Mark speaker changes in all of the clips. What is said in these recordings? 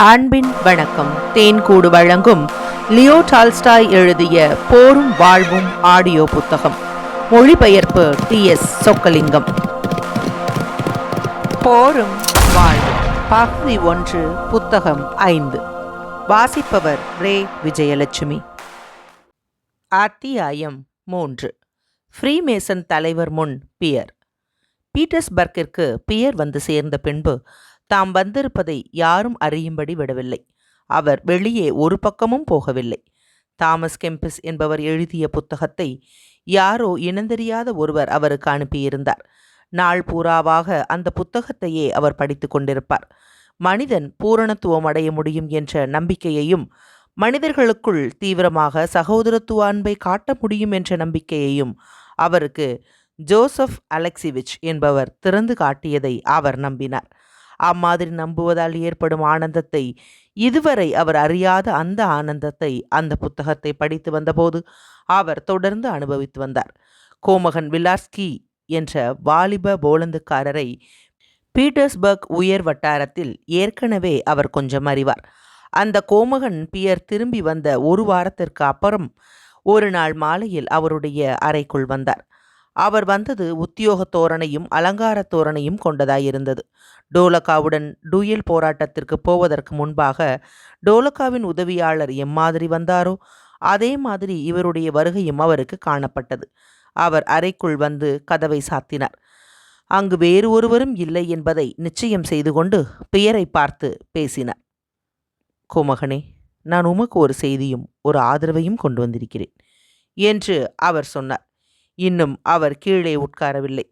Speaker 1: அன்பின் வணக்கம். தேன்கூடு வழங்கும் லியோ டால்ஸ்டாய் எழுதிய போரும் வாழ்வும் ஆடியோ புத்தகம். மொழிபெயர்ப்பு டி எஸ் சொக்கலிங்கம். போரும் வாழ்வும் பகுதி ஒன்று புத்தகம் ஐந்து. வாசிப்பவர் ரே. விஜயலட்சுமி. அத்தியாயம் மூன்று. ஃப்ரீமேசன் தலைவர் முன் பியர். பீட்டர்ஸ்பர்க்கிற்கு பியர் வந்து சேர்ந்த பின்பு தாம் வந்திருப்பதை யாரும் அறியும்படி விடவில்லை. அவர் வெளியே ஒரு பக்கமும் போகவில்லை. தாமஸ் கெம்பிஸ் என்பவர் எழுதிய புத்தகத்தை யாரோ இனந்தெரியாத ஒருவர் அவருக்கு அனுப்பியிருந்தார். நாள் பூராவாக அந்த புத்தகத்தையே அவர் படித்து கொண்டிருப்பார். மனிதன் பூரணத்துவம் அடைய முடியும் என்ற நம்பிக்கையையும் மனிதர்களுக்குள் தீவிரமாக சகோதரத்துவ அன்பை காட்ட முடியும் என்ற நம்பிக்கையையும் அவருக்கு ஜோசப் அலெக்சிவிச் என்பவர் திறந்து காட்டியதை அவர் நம்பினார். அம்மாதிரி நம்புவதால் ஏற்படும் ஆனந்தத்தை இதுவரை அவர் அறியாத அந்த ஆனந்தத்தை அந்த புத்தகத்தை படித்து வந்தபோது அவர் தொடர்ந்து அனுபவித்து வந்தார். கோமகன் விலாஸ்கி என்ற வாலிப போலந்துக்காரரை பீட்டர்ஸ்பர்க் உயர் வட்டாரத்தில் ஏற்கனவே அவர் கொஞ்சம் அறிவார். அந்த கோமகன் பியர் திரும்பி வந்த ஒரு வாரத்திற்கு அப்புறம் ஒரு நாள் மாலையில் அவருடைய அறைக்குள் வந்தார். அவர் வந்தது உத்தியோக தோரணையும் அலங்கார தோரணையும் கொண்டதாயிருந்தது. டோலக்காவுடன் டூயல் போராட்டத்திற்கு போவதற்கு முன்பாக டோலக்காவின் உதவியாளர் எம்மாதிரி வந்தாரோ? அதே மாதிரி இவருடைய வருகையும் அவருக்கு காணப்பட்டது. அவர் அறைக்குள் வந்து கதவை சாத்தினார். அங்கு வேறு ஒருவரும் இல்லை என்பதை நிச்சயம் செய்து கொண்டு பெயரை பார்த்து பேசினார். கோமகனே நான் உமக்கு ஒரு செய்தியும் ஒரு ஆதரவையும் கொண்டு வந்திருக்கிறேன் என்று அவர் சொன்னார். இன்னும் அவர் கீழே உட்காரவில்லை.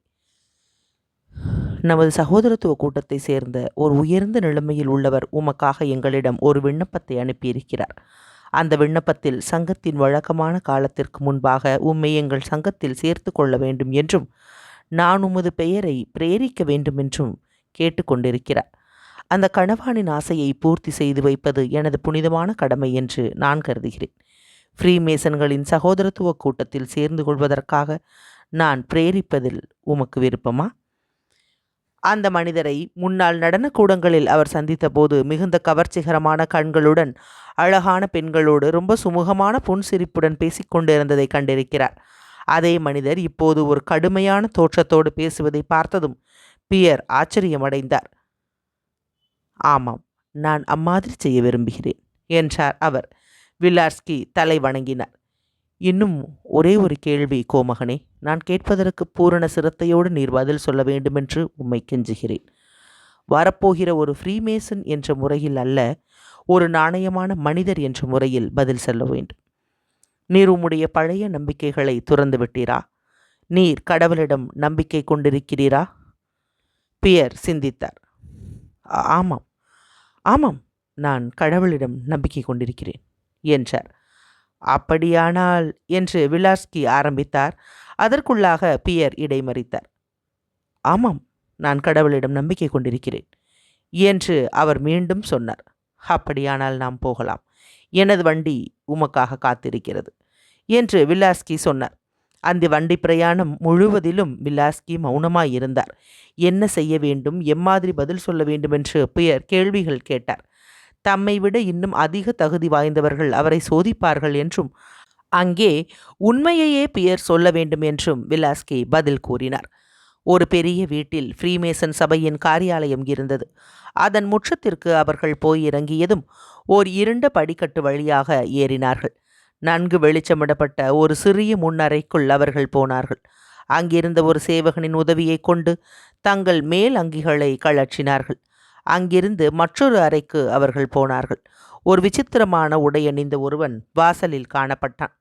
Speaker 1: நமது சகோதரத்துவ கூட்டத்தை சேர்ந்த ஒரு உயர்ந்த நிலைமையில் உள்ளவர் உமக்காக எங்களிடம் ஒரு விண்ணப்பத்தை அனுப்பியிருக்கிறார். அந்த விண்ணப்பத்தில் சங்கத்தின் வழக்கமான காலத்திற்கு முன்பாக உம்மை எங்கள் சங்கத்தில் சேர்த்து கொள்ள வேண்டும் என்றும் நான் உமது பெயரை பிரேரிக்க வேண்டும் என்றும் கேட்டுக்கொண்டிருக்கிறார் அந்த கணவானின் ஆசையை பூர்த்தி செய்து வைப்பது எனது புனிதமான கடமை என்று நான் கருதுகிறேன். ஃப்ரீமேசன்களின் சகோதரத்துவ கூட்டத்தில் சேர்ந்து கொள்வதற்காக நான் பிரேரிப்பதில் உமக்கு விருப்பமா? அந்த மனிதரை முன்னாள் நடனக்கூடங்களில் அவர் சந்தித்தபோது மிகுந்த கவர்ச்சிகரமான கண்களுடன் அழகான பெண்களோடு ரொம்ப சுமூகமான புன்சிரிப்புடன் பேசிக்கொண்டிருந்ததை கண்டிருக்கிறார். அதே மனிதர் இப்போது ஒரு கடுமையான தோற்றத்தோடு பேசுவதை பார்த்ததும் பியர் ஆச்சரியமடைந்தார். ஆமாம் நான் அம்மாதிரி செய்ய விரும்புகிறேன் என்றார் அவர். வில்லார்ஸ்கி தலை வணங்கினார். இன்னும் ஒரே ஒரு கேள்வி கோமகனே. நான் கேட்பதற்கு பூரண சிரத்தையோடு நீர் பதில் சொல்ல வேண்டுமென்று உம்மை கெஞ்சுகிறேன். வரப்போகிற ஒரு ஃப்ரீமேசன் என்ற முறையில் அல்ல ஒரு நாணயமான மனிதர் என்ற முறையில் பதில் சொல்ல வேண்டும். நீர் உம்முடைய பழைய நம்பிக்கைகளை துறந்து விட்டீரா? நீர் கடவுளிடம் நம்பிக்கை கொண்டிருக்கிறீரா? பியர் சிந்தித்தார். ஆமாம். ஆமாம் நான் கடவுளிடம் நம்பிக்கை கொண்டிருக்கிறேன். என்றார். அப்படியானால் என்று விலாஸ்கி ஆரம்பித்தார். அதற்குள்ளாக பியர் இடைமறித்தார். ஆமாம் நான் கடவுளிடம் நம்பிக்கை கொண்டிருக்கிறேன் என்று அவர் மீண்டும் சொன்னார். அப்படியானால் நாம் போகலாம். எனது வண்டி உமக்காக காத்திருக்கிறது என்று விலாஸ்கி சொன்னார். அந்த வண்டி பிரயாணம் முழுவதிலும் வில்லாஸ்கி மௌனமாயிருந்தார். என்ன செய்ய வேண்டும்? எம்மாதிரி பதில் சொல்ல வேண்டும்? என்று பியர் கேள்விகள் கேட்டார். தம்மை விட இன்னும் அதிக தகுதி வாய்ந்தவர்கள் அவரை சோதிப்பார்கள் என்றும் அங்கே உண்மையையே பியர் சொல்ல வேண்டும் என்றும் விலாஸ்கி பதில் கூறினார். ஒரு பெரிய வீட்டில் ஃப்ரீமேசன் சபையின் காரியாலயம் இருந்தது. அதன் முற்றத்திற்கு அவர்கள் போய் இறங்கியதும் ஓர் இருண்ட படிக்கட்டு வழியாக ஏறினார்கள். நன்கு வெளிச்சமிடப்பட்ட ஒரு சிறிய முன்னறைக்குள் அவர்கள் போனார்கள். அங்கிருந்த ஒரு சேவகனின் உதவியைக் கொண்டு தங்கள் மேல் அங்கிகளை கழற்றினார்கள். அங்கிருந்து மற்றொரு அறைக்கு அவர்கள் போனார்கள். ஒரு விசித்திரமான உடை அணிந்த ஒருவன் வாசலில் காணப்பட்டான்.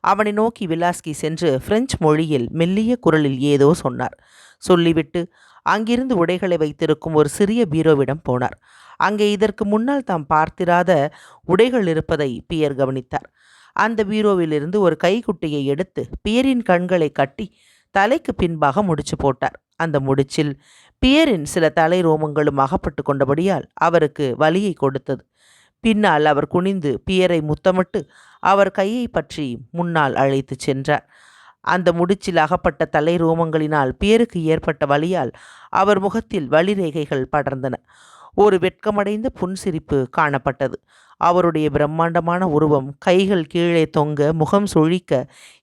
Speaker 1: அவனை நோக்கி விலாஸ்கி சென்று பிரெஞ்சு மொழியில் மெல்லிய குரலில் ஏதோ சொன்னார். சொல்லிவிட்டு அங்கிருந்து உடைகளை வைத்திருக்கும் ஒரு சிறிய பீரோவிடம் போனார். அங்கே இதற்கு முன்னால் தாம் பார்த்திராத உடைகள் இருப்பதை பியர் கவனித்தார். அந்த பீரோவிலிருந்து ஒரு கைக்குட்டையை எடுத்து பியரின் கண்களை கட்டி தலைக்கு பின்பாக முடிச்சு போட்டார். அந்த முடிச்சில் பியரின் சில தலை ரோமங்களும் அகப்பட்டு கொண்டபடியால் அவருக்கு வலியை கொடுத்தது. பின்னால் அவர் குனிந்து பியரை முத்தமிட்டு அவர் கையை பற்றி முன்னால் அழைத்துச் சென்றார். அந்த முடிச்சில் அகப்பட்ட தலை ரோமங்களினால் பியருக்கு ஏற்பட்ட வலியால் அவர் முகத்தில் வலிரேகைகள் படர்ந்தன. ஒரு வெட்கமடைந்த புன்சிரிப்பு காணப்பட்டது. அவருடைய பிரம்மாண்டமான உருவம் கைகள் கீழே தொங்க முகம் சுழிக்க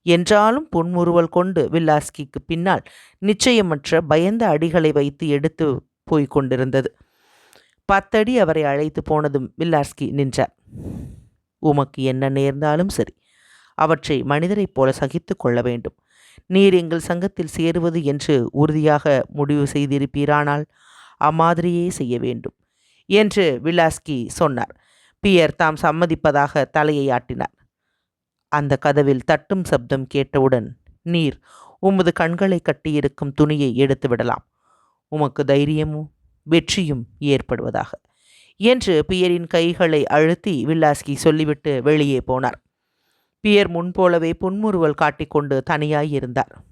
Speaker 1: என்றாலும் புன்முறுவல் கொண்டு வில்லாஸ்கிக்கு பின்னால் நிச்சயமற்ற பயந்த அடிகளை வைத்து எடுத்து போய்க் கொண்டிருந்தது. பத்தடி அவரை அழைத்து போனதும் வில்லாஸ்கி நின்றார். உமக்கு என்ன நேர்ந்தாலும் சரி அவற்றை மனிதரைப் போல சகித்து கொள்ள வேண்டும். நீர் எங்கள் சங்கத்தில் சேருவது என்று உறுதியாக முடிவு செய்திருப்பீரானால் அம்மாதிரியே செய்ய வேண்டும். என்று விலாஸ்கி சொன்னார். பியர் தாம் சம்மதிப்பதாக தலையை ஆட்டினார். அந்த கதவில் தட்டும் சப்தம் கேட்டவுடன் நீர் உமது கண்களை கட்டியிருக்கும் துணியை எடுத்து விடலாம். உமக்கு தைரியமும் வெற்றியும் ஏற்படுவதாக. என்று பியரின் கைகளை அழுத்தி வில்லாஸ்கி சொல்லிவிட்டு வெளியே போனார். பியர் முன்போலவே புன்முறுவல் காட்டிக்கொண்டு தனியாய் இருந்தார்.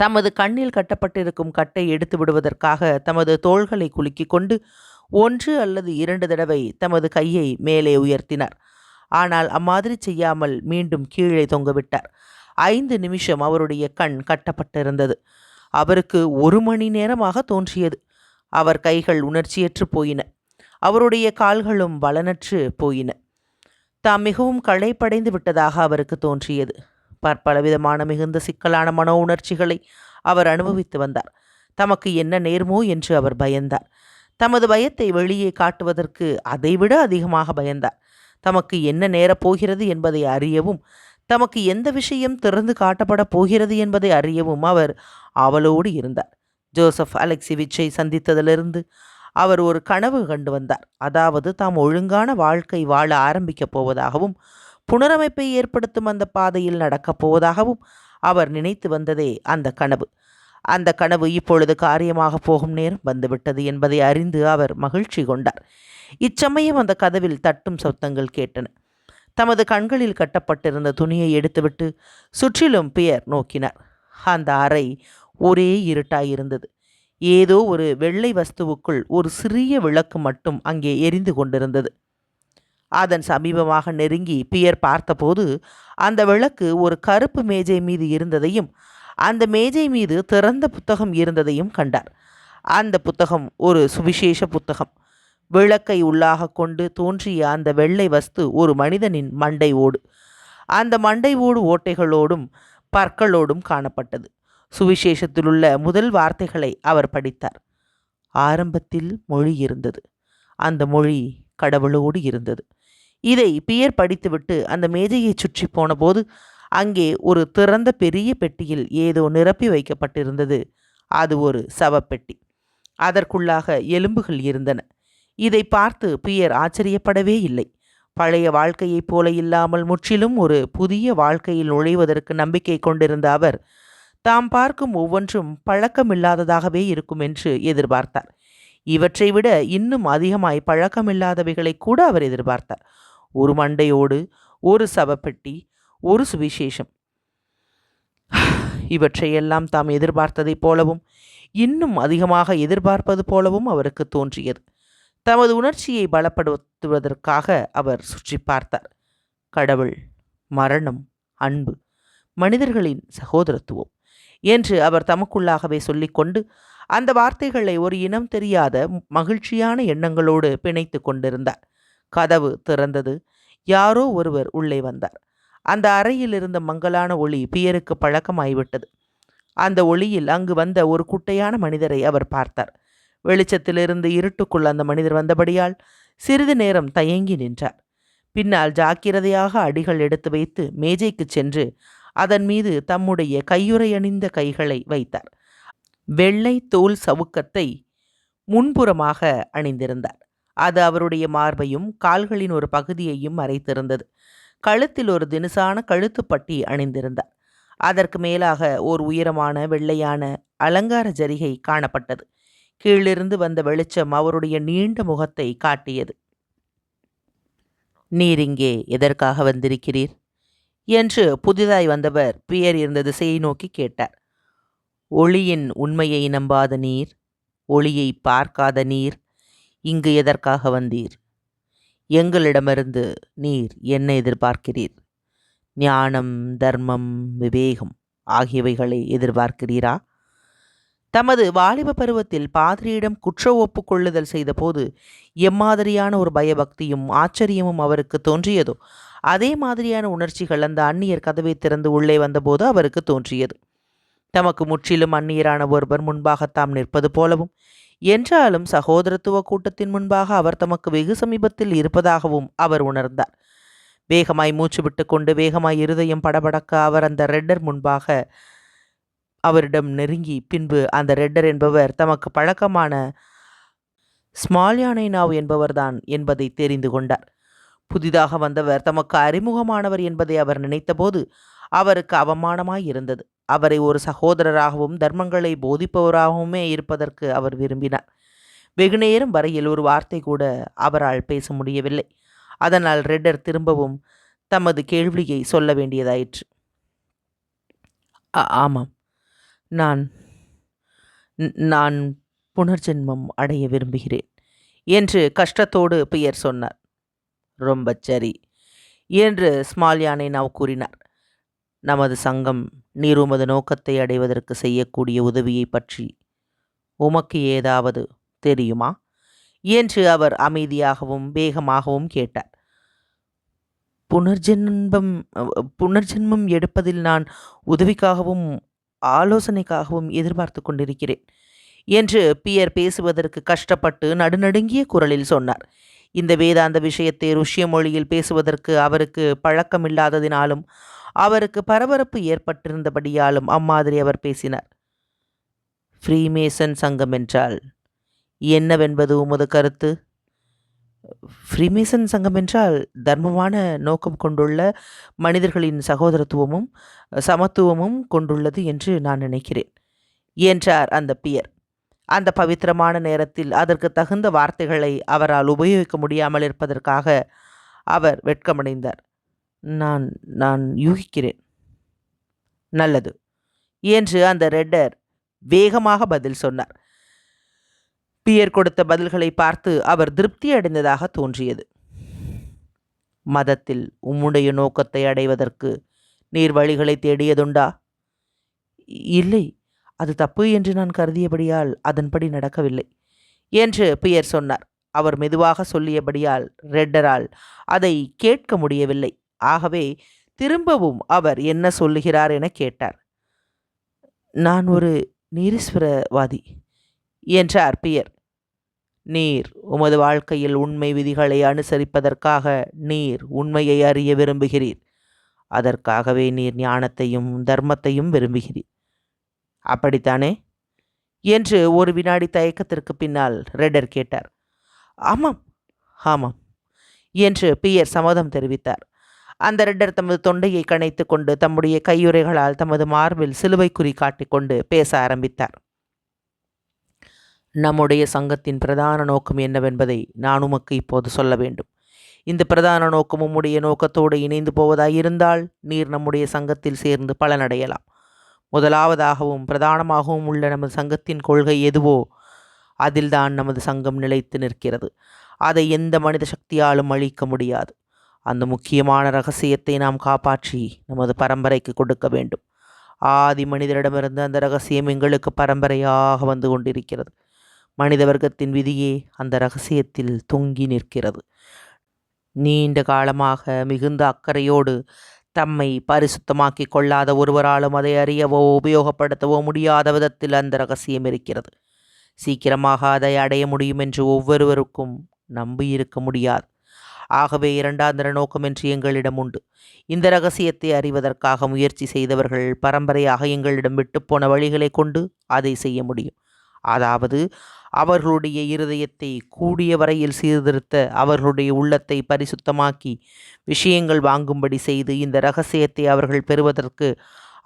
Speaker 1: தமது கண்ணில் கட்டப்பட்டிருக்கும் கட்டை எடுத்து விடுவதற்காக தமது தோள்களை குலுக்கிக் கொண்டு ஒன்று அல்லது இரண்டு தடவை தமது கையை மேலே உயர்த்தினார். ஆனால் அம்மாதிரி செய்யாமல் மீண்டும் கீழே தொங்கவிட்டார். ஐந்து நிமிஷம் அவருடைய கண் கட்டப்பட்டிருந்தது. அவருக்கு ஒரு மணி நேரமாக தோன்றியது. அவர் கைகள் உணர்ச்சியற்று போயின. அவருடைய கால்களும் பலனற்று போயின. தாம் மிகவும் களைப்படைந்து விட்டதாக அவருக்கு தோன்றியது. பற்பலவிதமான மிகுந்த சிக்கலான மனோ உணர்ச்சிகளை அவர் அனுபவித்து வந்தார். தமக்கு என்ன நேர்மோ என்று அவர் பயந்தார். தமது பயத்தை வெளியே காட்டுவதற்கு அதைவிட அதிகமாக பயந்தார். தமக்கு என்ன நேரப் போகிறது என்பதை அறியவும் தமக்கு எந்த விஷயம் திறந்து காட்டப்படப் போகிறது என்பதை அறியவும் அவர் ஆவலோடு இருந்தார். ஜோசப் அலெக்சிவிச்சை சந்தித்ததிலிருந்து அவர் ஒரு கனவு கண்டு வந்தார். அதாவது தாம் ஒழுங்கான வாழ்க்கை வாழ ஆரம்பிக்கப் போவதாகவும் புனரமைப்பை ஏற்படுத்தும் அந்த பாதையில் நடக்கப் போவதாகவும் அவர் நினைத்து வந்ததே அந்த கனவு. அந்த கனவு இப்பொழுது காரியமாக போகும் நேரம் வந்துவிட்டது என்பதை அறிந்து அவர் மகிழ்ச்சி கொண்டார். இச்சமயம் அந்த கதவில் தட்டும் சத்தங்கள் கேட்டன. தமது கண்களில் கட்டப்பட்டிருந்த துணியை எடுத்துவிட்டு சுற்றிலும் பியர் நோக்கினார். அந்த அறை ஒரே இருட்டாயிருந்தது. ஏதோ ஒரு வெள்ளை வஸ்துவுக்குள் ஒரு சிறிய விளக்கு மட்டும் அங்கே எரிந்து கொண்டிருந்தது. அதன் சமீபமாக நெருங்கி பியர் பார்த்தபோது அந்த விளக்கு ஒரு கருப்பு மேஜை மீது இருந்ததையும் அந்த மேஜை மீது திறந்த புத்தகம் இருந்ததையும் கண்டார். அந்த புத்தகம் ஒரு சுவிசேஷ புத்தகம். விளக்கை உள்ளாக கொண்டு தோன்றிய அந்த வெள்ளை வஸ்து ஒரு மனிதனின் மண்டை ஓடு. அந்த மண்டை ஓடு ஓட்டைகளோடும் பற்களோடும் காணப்பட்டது. சுவிசேஷத்திலுள்ள முதல் வார்த்தைகளை அவர் படித்தார். ஆரம்பத்தில் மொழி இருந்தது. அந்த மொழி கடவுளோடு இருந்தது. இதை பியர் படித்துவிட்டு அந்த மேஜையை சுற்றி போனபோது அங்கே ஒரு திறந்த பெரிய பெட்டியில் ஏதோ நிரப்பி வைக்கப்பட்டிருந்தது. அது ஒரு சவப்பெட்டி அதற்குள்ளாக எலும்புகள் இருந்தன. இதை பார்த்து பியர் ஆச்சரியப்படவே இல்லை. பழைய வாழ்க்கையைப் போல இல்லாமல் முற்றிலும் ஒரு புதிய வாழ்க்கையில் நுழைவதற்கு நம்பிக்கை கொண்டிருந்த அவர் தாம் பார்க்கும் ஒவ்வொன்றும் பழக்கமில்லாததாகவே இருக்கும் என்று எதிர்பார்த்தார். இவற்றை விட இன்னும் அதிகமாய் பழக்கமில்லாதவைகளை கூட அவர் எதிர்பார்த்தார். ஒரு மண்டையோடு ஒரு சவப்பெட்டி ஒரு சுவிசேஷம். இவற்றையெல்லாம் தாம் எதிர்பார்த்ததைப் போலவும் இன்னும் அதிகமாக எதிர்பார்ப்பது போலவும் அவருக்கு தோன்றியது. தமது உணர்ச்சியை பலப்படுத்துவதற்காக அவர் சுற்றி பார்த்தார். கடவுள் மரணம் அன்பு மனிதர்களின் சகோதரத்துவம் என்று அவர் தமக்குள்ளாகவே சொல்லிக்கொண்டு அந்த வார்த்தைகளை ஒரு இனம் தெரியாத மகிழ்ச்சியான எண்ணங்களோடு பிணைத்து கொண்டிருந்தார். கதவு திறந்தது. யாரோ ஒருவர் உள்ளே வந்தார். அந்த அறையில் இருந்த மங்கலான ஒளி பியருக்கு பழக்கமாய்விட்டது அந்த ஒளியில் அங்கு வந்த ஒரு குட்டையான மனிதரை அவர் பார்த்தார். வெளிச்சத்திலிருந்து இருட்டுக்குள் அந்த மனிதர் வந்தபடியால் சிறிது நேரம் தயங்கி நின்றார். பின்னால் ஜாக்கிரதையாக அடிகள் எடுத்து வைத்து மேஜைக்கு சென்று அதன் மீது தம்முடைய கையுறை அணிந்த கைகளை வைத்தார். வெள்ளை தோல் சவுக்கத்தை முன்புறமாக அணிந்திருந்தார். அது அவருடைய மார்பையும் கால்களின் ஒரு பகுதியையும் மறைத்திருந்தது. கழுத்தில் ஒரு தினுசான கழுத்துப்பட்டி அணிந்திருந்தார் அதற்கு மேலாக ஓர் உயரமான வெள்ளையான அலங்கார ஜரிகை காணப்பட்டது. கீழிருந்து வந்த வெளிச்சம் அவருடைய நீண்ட முகத்தை காட்டியது. நீர் இங்கே எதற்காக வந்திருக்கிறீர்? என்று புதிதாய் வந்தவர் பியர் இருந்த திசையை நோக்கி கேட்டார். ஒளியின் உண்மையை நம்பாத நீர் ஒளியை பார்க்காத நீர் இங்கு எதற்காக வந்தீர்? எங்களிடமிருந்து நீர் என்ன எதிர்பார்க்கிறீர்? ஞானம் தர்மம் விவேகம் ஆகியவைகளை எதிர்பார்க்கிறீரா? தமது வாலிப பருவத்தில் பாதிரியிடம் குற்ற ஒப்புக்கொள்ளுதல் செய்தபோது எம்மாதிரியான ஒரு பயபக்தியும் ஆச்சரியமும் அவருக்கு தோன்றியதோ? அதே மாதிரியான உணர்ச்சிகள் அந்த அந்நியர் கதவை திறந்து உள்ளே வந்தபோது அவருக்கு தோன்றியது. தமக்கு முற்றிலும் அந்நியரான ஒருவர் முன்பாக தாம் நிற்பது போலவும் என்றாலும் சகோதரத்துவ கூட்டத்தின் முன்பாக அவர் தமக்கு வெகு சமீபத்தில் இருப்பதாகவும் அவர் உணர்ந்தார். வேகமாய் மூச்சு விட்டு கொண்டு வேகமாய் இருதயம் படபடக்க அவர் அந்த ரெட்டர் முன்பாக அவரிடம் நெருங்கி பின்பு அந்த ரெட்டர் என்பவர் தமக்கு பழக்கமான ஸ்மால் யானை நாவ் என்பவர்தான் என்பதை தெரிந்து கொண்டார். புதிதாக வந்தவர் தமக்கு அறிமுகமானவர் என்பதை அவர் நினைத்தபோது அவருக்கு அவமானமாய் இருந்தது. அவரை ஒரு சகோதரராகவும் தர்மங்களை போதிப்பவராகவுமே இருப்பதற்கு அவர் விரும்பினார். வெகுநேரம் வரையில் ஒரு வார்த்தை கூட அவரால் பேச முடியவில்லை. அதனால் ரெட்டர் திரும்பவும் தமது கேள்வியை சொல்ல வேண்டியதாயிற்று. "ஆ- ஆமாம். நான் நான் புனர்ஜென்மம் அடைய விரும்புகிறேன் என்று கஷ்டத்தோடு பெயர் சொன்னார். ரொம்ப சரி என்று ஸ்மால் யானை நாவ் கூறினார். நமது சங்கம் நீர் உமது நோக்கத்தை அடைவதற்கு செய்யக்கூடிய உதவியை பற்றி உமக்கு ஏதாவது தெரியுமா? என்று அவர் அமைதியாகவும் வேகமாகவும் கேட்டார். புனர்ஜென்மம் புனர்ஜென்மம் எடுப்பதில் நான் உதவிக்காகவும் ஆலோசனைக்காகவும் எதிர்பார்த்து கொண்டிருக்கிறேன் என்று பியர் பேசுவதற்கு கஷ்டப்பட்டு நடுநடுங்கிய குரலில் சொன்னார். இந்த வேதாந்த விஷயத்தை ருஷ்ய மொழியில் பேசுவதற்கு அவருக்கு பழக்கமில்லாததினாலும் அவருக்கு பரபரப்பு ஏற்பட்டிருந்தபடியாலும் அம்மாதிரி அவர் பேசினார். ஃப்ரீமேசன் சங்கம் என்றால் என்னவென்பது உமது கருத்து? ஃப்ரீமேசன் சங்கம் என்றால் தர்மமான நோக்கம் கொண்டுள்ள மனிதர்களின் சகோதரத்துவமும் சமத்துவமும் கொண்டுள்ளது என்று நான் நினைக்கிறேன் என்றார் அந்த பியர். அந்த பவித்திரமான நேரத்தில் அதற்கு தகுந்த வார்த்தைகளை அவரால் உபயோகிக்க முடியாமல் இருப்பதற்காக அவர் வெட்கமடைந்தார். நான் நான் யூகிக்கிறேன். நல்லது. என்று அந்த ரெட்டர் வேகமாக பதில் சொன்னார். பியர் கொடுத்த பதில்களை பார்த்து அவர் திருப்தி அடைந்ததாக தோன்றியது. மதத்தில் உம்முடைய நோக்கத்தை அடைவதற்கு நீர் வழிகளை தேடியதுண்டா? இல்லை அது தப்பு என்று நான் கருதியபடியால் அதன்படி நடக்கவில்லை என்று பியர் சொன்னார். அவர் மெதுவாக சொல்லியபடியால் ரெட்டரால் அதை கேட்க முடியவில்லை. ஆகவே திரும்பவும் அவர் என்ன சொல்லுகிறார் என கேட்டார். நான் ஒரு நீரீஸ்வரவாதி என்றார் பியர். நீர் உமது வாழ்க்கையில் உண்மை விதிகளை அனுசரிப்பதற்காக நீர் உண்மையை அறிய விரும்புகிறீர். அதற்காகவே நீர் ஞானத்தையும் தர்மத்தையும் விரும்புகிறீர். அப்படித்தானே? என்று ஒரு வினாடி தயக்கத்திற்கு பின்னால் ரெடர் கேட்டார். ஆமாம் ஆமாம் என்று பியர் சம்மதம் தெரிவித்தார். அந்த ரெட்டர் தமது தொண்டையை கணைத்து கொண்டு தம்முடைய கையுறைகளால் தமது மார்பில் சிலுவை குறி காட்டிக்கொண்டு பேச ஆரம்பித்தார். நம்முடைய சங்கத்தின் பிரதான நோக்கம் என்னவென்பதை நான் உமக்கு இப்போது சொல்ல வேண்டும். இந்த பிரதான நோக்கம் உம்முடைய நோக்கத்தோடு இணைந்து போவதாயிருந்தால் நீர் நம்முடைய சங்கத்தில் சேர்ந்து பலனடையலாம். முதலாவதாகவும் பிரதானமாகவும் உள்ள நமது சங்கத்தின் கொள்கை எதுவோ அதில்தான் நமது சங்கம் நிலைத்து நிற்கிறது. அதை எந்த மனித சக்தியாலும் அழிக்க முடியாது. அந்த முக்கியமான ரகசியத்தை நாம் காப்பாற்றி நமது பரம்பரைக்கு கொடுக்க வேண்டும். ஆதி மனிதரிடமிருந்து அந்த ரகசியம் எங்களுக்கு பரம்பரையாக வந்து கொண்டிருக்கிறது. மனித வர்க்கத்தின் விதியே அந்த ரகசியத்தில் தொங்கி நிற்கிறது. நீண்ட காலமாக மிகுந்த அக்கறையோடு தம்மை பரிசுத்தமாக்கி கொள்ளாத ஒருவராலும் அதை அறியவோ உபயோகப்படுத்தவோ முடியாத விதத்தில் அந்த ரகசியம் இருக்கிறது. சீக்கிரமாக அதை அடைய முடியும் என்று ஒவ்வொருவருக்கும் நம்பியிருக்க முடியாது. ஆகவே இரண்டாந்திர நோக்கம் என்று எங்களிடம் உண்டு. இந்த ரகசியத்தை அறிவதற்காக முயற்சி செய்தவர்கள் பரம்பரையாக எங்களிடம் விட்டுப்போன வழிகளை கொண்டு அதை செய்ய முடியும். அதாவது அவர்களுடைய இருதயத்தை கூடிய வரையில் சீர்திருத்த அவர்களுடைய உள்ளத்தை பரிசுத்தமாக்கி விஷயங்கள் வாங்கும்படி செய்து இந்த ரகசியத்தை அவர்கள் பெறுவதற்கு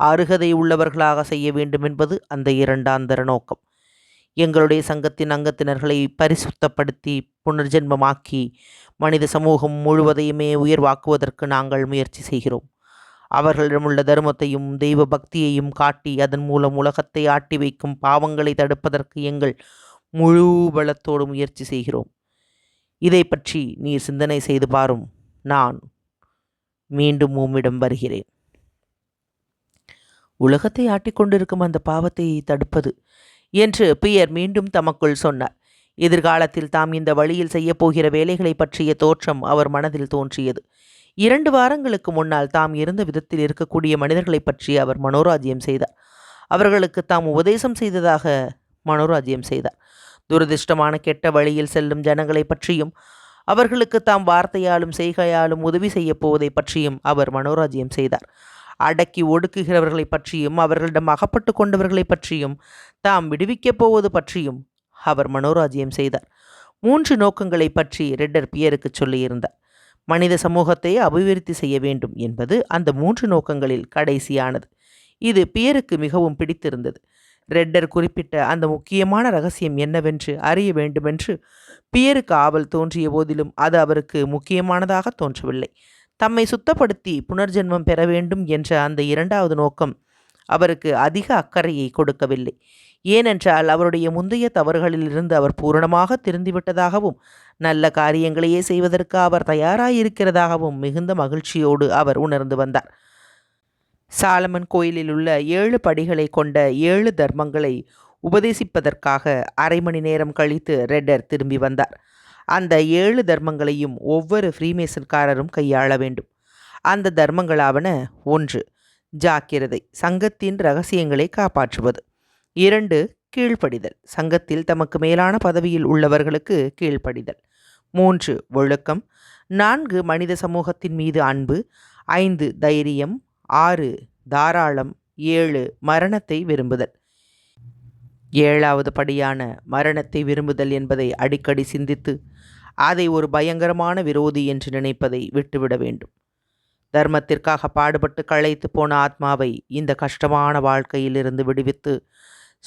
Speaker 1: அருகதை உள்ளவர்களாக செய்ய வேண்டும் என்பது அந்த இரண்டாந்தர நோக்கம். எங்களுடைய சங்கத்தின் அங்கத்தினர்களை பரிசுத்தப்படுத்தி புனர்ஜென்மமாக்கி மனித சமூகம் முழுவதையுமே உயர்வாக்குவதற்கு நாங்கள் முயற்சி செய்கிறோம். அவர்களிடமுள்ள தர்மத்தையும் தெய்வ பக்தியையும் காட்டி அதன் மூலம் உலகத்தை ஆட்டி வைக்கும் பாவங்களை தடுப்பதற்கு எங்கள் முழு பலத்தோடு முயற்சி செய்கிறோம். இதை பற்றி நீர் சிந்தனை செய்து பாரும். நான் மீண்டும் உம்மிடம் வருகிறேன். உலகத்தை ஆட்டிக்கொண்டிருக்கும் அந்த பாவத்தை தடுப்பது என்று பியர் மீண்டும் தமக்குள் சொன்னார். எதிர்காலத்தில் தாம் இந்த வழியில் செய்யப்போகிற வேலைகளை பற்றிய தோற்றம் அவர் மனதில் தோன்றியது. இரண்டு வாரங்களுக்கு முன்னால் தாம் இருந்த விதத்தில் இருக்கக்கூடிய மனிதர்களைப் பற்றி அவர் மனோராஜ்யம் செய்தார். அவர்களுக்கு தாம் உபதேசம் செய்ததாக மனோராஜ்யம் செய்தார். துரதிர்ஷ்டமான கெட்ட வழியில் செல்லும் ஜனங்களைப் பற்றியும் அவர்களுக்கு தாம் வார்த்தையாலும் செய்கையாலும் உதவி செய்யப் போவதை பற்றியும் அவர் மனோராஜ்யம் செய்தார். அடக்கி ஒடுக்குகிறவர்களைப் பற்றியும் அவர்களிடம் அகப்பட்டு கொண்டவர்களைப் பற்றியும் தாம் விடுவிக்கப் போவது பற்றியும் அவர் மனோராஜ்யம் செய்தார். மூன்று நோக்கங்களை பற்றி ரெட்டர் பியருக்கு சொல்லியிருந்தார். மனித சமூகத்தை அபிவிருத்தி செய்ய வேண்டும் என்பது அந்த மூன்று நோக்கங்களில் கடைசியானது. இது பியருக்கு மிகவும் பிடித்திருந்தது. ரெட்டர் குறிப்பிட்ட அந்த முக்கியமான ரகசியம் என்னவென்று அறிய வேண்டுமென்று பியருக்கு ஆவல் தோன்றிய போதிலும் அது அவருக்கு முக்கியமானதாக தோன்றவில்லை. தம்மை சுத்தப்படுத்தி புனர்ஜென்மம் பெற வேண்டும் என்ற அந்த இரண்டாவது நோக்கம் அவருக்கு அதிக அக்கறையை கொடுக்கவில்லை. ஏனென்றால் அவருடைய முந்தைய தவறுகளிலிருந்து அவர் பூரணமாக திருந்திவிட்டதாகவும் நல்ல காரியங்களையே செய்வதற்கு அவர் தயாராயிருக்கிறதாகவும் மிகுந்த மகிழ்ச்சியோடு அவர் உணர்ந்து வந்தார். சாலமன் கோயிலில் உள்ள ஏழு படிகளை கொண்ட ஏழு தர்மங்களை உபதேசிப்பதற்காக அரை மணி நேரம் கழித்து ரெட்டர் திரும்பி வந்தார். அந்த ஏழு தர்மங்களையும் ஒவ்வொரு ஃப்ரீமேசன்காரரும் கையாள வேண்டும். அந்த தர்மங்களாவன ஒன்று ஜாக்கிரதை சங்கத்தின் ரகசியங்களை காப்பாற்றுவது. இரண்டு கீழ்ப்படிதல். சங்கத்தில் தமக்கு மேலான பதவியில் உள்ளவர்களுக்கு கீழ்ப்படிதல். மூன்று ஒழுக்கம். நான்கு மனித சமூகத்தின் மீது அன்பு. ஐந்து தைரியம். ஆறு தாராளம். ஏழு மரணத்தை விரும்புதல். ஏழாவது படியான மரணத்தை விரும்புதல் என்பதை அடிக்கடி சிந்தித்து அதை ஒரு பயங்கரமான விரோதி என்று நினைப்பதை விட்டுவிட வேண்டும். தர்மத்திற்காக பாடுபட்டு களைத்து போன ஆத்மாவை இந்த கஷ்டமான வாழ்க்கையிலிருந்து விடுவித்து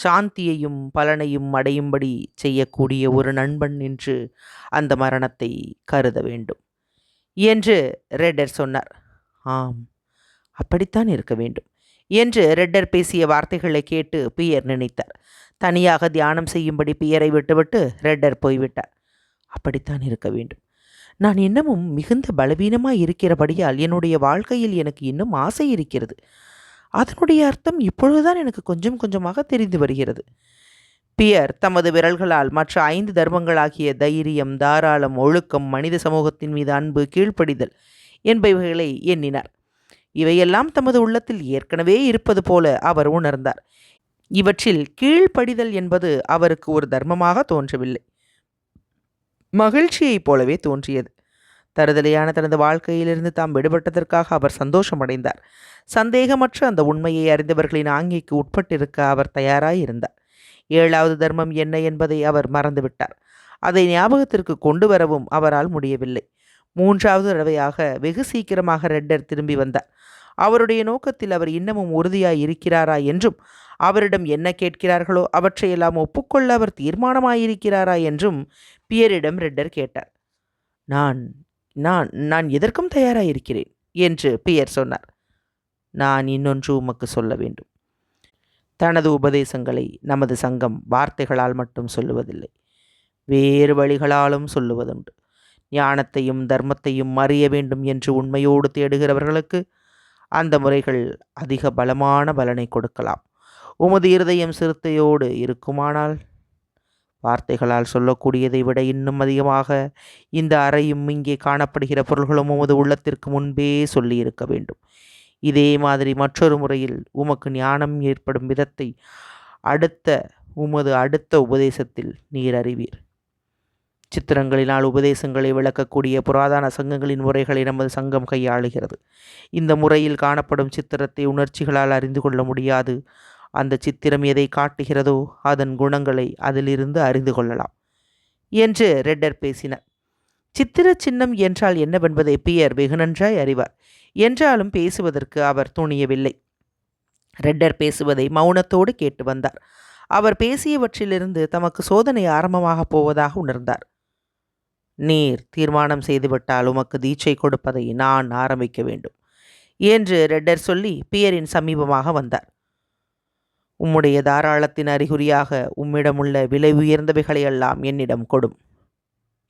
Speaker 1: சாந்தியையும் பலனையும் அடையும்படி செய்யக்கூடிய ஒரு நண்பன் என்று அந்த மரணத்தை கருத வேண்டும் என்று ரெட்டர் சொன்னார். ஆம் அப்படித்தான் இருக்க வேண்டும் என்று ரெட்டர் பேசிய வார்த்தைகளை கேட்டு பியர் நினைத்தார். தனியாக தியானம் செய்யும்படி பியரை விட்டுவிட்டு ரெட்டர் போய்விட்டார். அப்படித்தான் இருக்க வேண்டும். நான் இன்னமும் மிகுந்த பலவீனமாக இருக்கிறபடியால் என்னுடைய வாழ்க்கையில் எனக்கு இன்னும் ஆசை இருக்கிறது. அதனுடைய அர்த்தம் இப்பொழுதுதான் எனக்கு கொஞ்சம் கொஞ்சமாக தெரிந்து வருகிறது. பியர் தமது விரல்களால் மற்ற ஐந்து தர்மங்களாகிய தைரியம் தாராளம் ஒழுக்கம் மனித சமூகத்தின் மீது அன்பு கீழ்ப்படிதல் என்பவைகளை எண்ணினார். இவையெல்லாம் தமது உள்ளத்தில் ஏற்கனவே இருப்பது போல அவர் உணர்ந்தார். இவற்றில் கீழ்ப்படிதல் என்பது அவருக்கு ஒரு தர்மமாக தோன்றவில்லை. மகிழ்ச்சியைப் போலவே தோன்றியது. தருதலையான தனது வாழ்க்கையிலிருந்து தாம் விடுபட்டதற்காக அவர் சந்தோஷமடைந்தார். சந்தேகமற்ற அந்த உண்மையை அறிந்தவர்களின் ஆங்கிக்கு உட்பட்டிருக்க அவர் தயாராயிருந்தார். ஏழாவது தர்மம் என்ன என்பதை அவர் மறந்துவிட்டார். அதை ஞாபகத்திற்கு கொண்டு வரவும் அவரால் முடியவில்லை. மூன்றாவது தடவையாக வெகு சீக்கிரமாக ரெட்டர் திரும்பி வந்தார். அவருடைய நோக்கத்தில் அவர் இன்னமும் உறுதியாய் இருக்கிறாரா என்றும் அவரிடம் என்ன கேட்கிறார்களோ அவற்றையெல்லாம் ஒப்புக்கொள்ள அவர் தீர்மானமாயிருக்கிறாரா என்றும் பியரிடம் ரெட்டர் கேட்டார். நான் நான் நான் எதற்கும் தயாராயிருக்கிறேன் என்று பியர் சொன்னார். நான் இன்னொன்று உமக்கு சொல்ல வேண்டும். தனது உபதேசங்களை நமது சங்கம் வார்த்தைகளால் மட்டும் சொல்லுவதில்லை. வேறு வழிகளாலும் சொல்லுவதுண்டு. ஞானத்தையும் தர்மத்தையும் அறிய வேண்டும் என்று உண்மையோடு தேடுகிறவர்களுக்கு அந்த முறைகள் அதிக பலமான பலனை கொடுக்கலாம். உமது இருதயம் சிறுத்தையோடு இருக்குமானால் வார்த்தைகளால் சொல்லக்கூடியதை விட இன்னும் அதிகமாக இந்த அறையும் இங்கே காணப்படுகிற பொருள்களும் உமது உள்ளத்திற்கு முன்பே சொல்லியிருக்க வேண்டும். இதே மாதிரி மற்றொரு முறையில் உமக்கு ஞானம் ஏற்படும் விதத்தை அடுத்த உமது அடுத்த உபதேசத்தில் நீர் அறிவீர். சித்திரங்களினால் உபதேசங்களை விளக்கக்கூடிய புராதன சங்கங்களின் முறைகளை நமது சங்கம் கையாளுகிறது. இந்த முறையில் காணப்படும் சித்திரத்தை உணர்ச்சிகளால் அறிந்து கொள்ள முடியாது. அந்த சித்திரம் எதை காட்டுகிறதோ அதன் குணங்களை அதிலிருந்து அறிந்து கொள்ளலாம் என்று ரெட்டர் பேசினார். சித்திர சின்னம் என்றால் என்னவென்பதை பியர் வெகு நன்றாய் அறிவார். என்றாலும் பேசுவதற்கு அவர் துணியவில்லை. ரெட்டர் பேசுவதை மௌனத்தோடு கேட்டு வந்தார். அவர் பேசியவற்றிலிருந்து தமக்கு சோதனை ஆரம்பமாகப் போவதாக உணர்ந்தார். நீர் தீர்மானம் செய்துவிட்டால் உமக்கு தீட்சை கொடுப்பதை நான் ஆரம்பிக்க வேண்டும் என்று ரெட்டர் சொல்லி பியரின் சமீபமாக வந்தார். உம்முடைய தாராளத்தின் அறிகுறியாக உம்மிடமுள்ள விலை உயர்ந்தவைகளையெல்லாம் என்னிடம் கொடும்.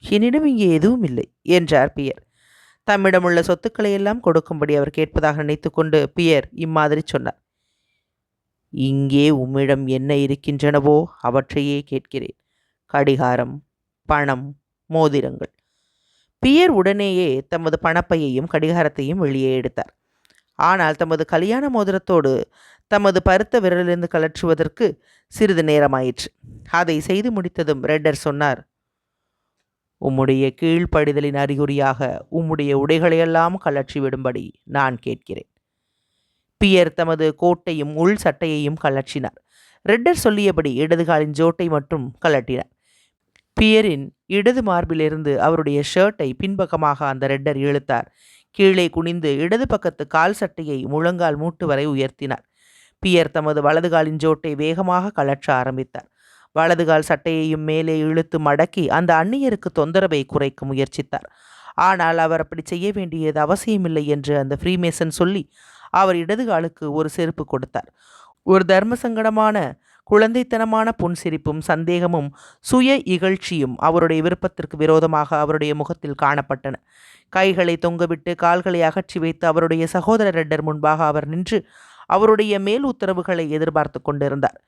Speaker 1: என்னிடம் இங்கே எதுவும் இல்லை என்றார் பியர். தம்மிடமுள்ள சொத்துக்களை எல்லாம் கொடுக்கும்படி அவர் கேட்பதாக நினைத்து கொண்டு பியர் இம்மாதிரி சொன்னார். இங்கே உம்மிடம் என்ன இருக்கின்றனவோ அவற்றையே கேட்கிறேன். கடிகாரம் பணம் மோதிரங்கள். பியர் உடனேயே தமது பணப்பையையும் கடிகாரத்தையும் வெளியே எடுத்தார். ஆனால் தமது கல்யாண மோதிரத்தோடு தமது பருத்த விரலிலிருந்து கலற்றுவதற்கு சிறிது நேரமாயிற்று. அதை செய்து முடித்ததும் ரெட்டர் சொன்னார் உம்முடைய கீழ்ப்படிதலின் அறிகுறியாக உம்முடைய உடைகளையெல்லாம் கலற்றி விடும்படி நான் கேட்கிறேன். பியர் தமது கோட்டையும் உள் சட்டையையும் கலற்றினார் ரெட்டர் சொல்லியபடி இடதுகாலின் ஜோட்டை மட்டும் கலட்டினார் பியரின் இடது மார்பிலிருந்து அவருடைய ஷர்ட்டை பின்பக்கமாக அந்த ரெட்டர் இழுத்தார். கீழே குனிந்து இடது பக்கத்து கால் சட்டையை முழங்கால் மூட்டு வரை உயர்த்தினார். பியர் தமது வலதுகாலின் ஜோட்டை வேகமாக கலற்ற ஆரம்பித்தார். வலதுகால் சட்டையையும் மேலே இழுத்து மடக்கி அந்த அந்நியருக்கு தொந்தரவை குறைக்க முயற்சித்தார். ஆனால் அவர் அப்படி செய்ய வேண்டியது அவசியமில்லை என்று அந்த ஃப்ரீமேசன் சொல்லி அவர் இடதுகாலுக்கு ஒரு செருப்பு கொடுத்தார். ஒரு தர்ம சங்கடமான குழந்தைத்தனமான புன்சிரிப்பும் சந்தேகமும் சுய இகழ்ச்சியும் அவருடைய விருப்பத்திற்கு விரோதமாக அவருடைய முகத்தில் காணப்பட்டன. கைகளை தொங்கவிட்டு கால்களை அகற்றி வைத்து அவருடைய சகோதர ரெட்டர் முன்பாக அவர் நின்று அவருடைய மேல் உத்தரவுகளை எதிர்பார்த்து கொண்டிருந்தார்.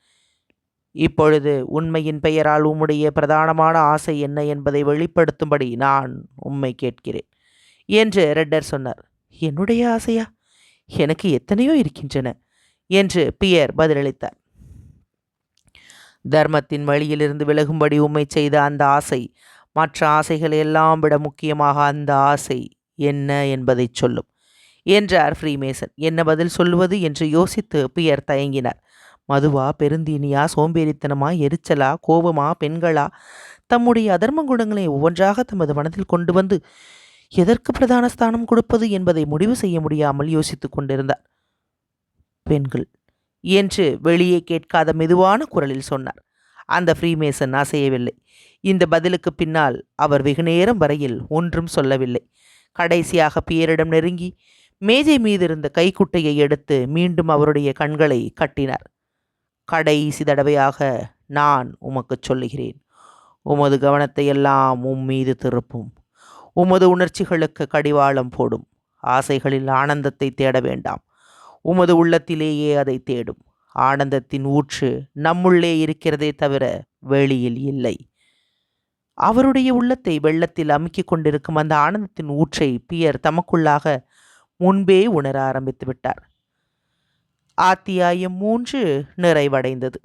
Speaker 1: இப்பொழுது உண்மையின் பெயரால் உம்முடைய பிரதானமான ஆசை என்ன என்பதை வெளிப்படுத்தும்படி நான் உம்மை கேட்கிறேன் என்று ரெட்டர் சொன்னார். என்னுடைய ஆசையா? எனக்கு எத்தனையோ இருக்கின்றன என்று பியர் பதிலளித்தார். தர்மத்தின் வழியிலிருந்து விலகும்படி உண்மை செய்த அந்த ஆசை மற்ற ஆசைகள் எல்லாம் விட முக்கியமாக அந்த ஆசை என்ன என்பதை சொல்லும். என்றார் ஃப்ரீமேசன். என்ன பதில் சொல்லுவது என்று யோசித்து பியர் தயங்கினார். மதுவா பெருந்தீனியா சோம்பேறித்தனமா எரிச்சலா கோபமா பெண்களா? தம்முடைய அதர்ம குணங்களை ஒவ்வொன்றாக தமது மனதில் கொண்டு வந்து எதற்கு பிரதான ஸ்தானம் கொடுப்பது என்பதை முடிவு செய்ய முடியாமல் யோசித்துக் கொண்டிருந்தார். பெண்கள் என்று வெளியே கேட்காத மெதுவான குரலில் சொன்னார். அந்த ஃப்ரீமேசன் அசையவில்லை. இந்த பதிலுக்கு பின்னால் அவர் வெகுநேரம் வரையில் ஒன்றும் சொல்லவில்லை. கடைசியாக பியரிடம் நெருங்கி மேஜை மீது இருந்த கைக்குட்டையை எடுத்து மீண்டும் அவருடைய கண்களை கட்டினார். கடைசி தடவையாக நான் உமக்கு சொல்லுகிறேன். உமது கவனத்தை எல்லாம் உம் மீது திருப்பும். உமது உணர்ச்சிகளுக்கு கடிவாளம் போடும். ஆசைகளில் ஆனந்தத்தை தேட வேண்டாம். உமது உள்ளத்திலேயே அதை தேடும். ஆனந்தத்தின் ஊற்று நம்முள்ளே இருக்கிறதே தவிர வெளியில் இல்லை. அவருடைய உள்ளத்தை வெள்ளத்தில் அமுக்கிக் கொண்டிருக்கும் அந்த ஆனந்தத்தின் ஊற்றை பியர் தமக்குள்ளாக முன்பே உணர ஆரம்பித்து விட்டார். ஆத்தியாயம் மூன்று நிறைவடைந்தது.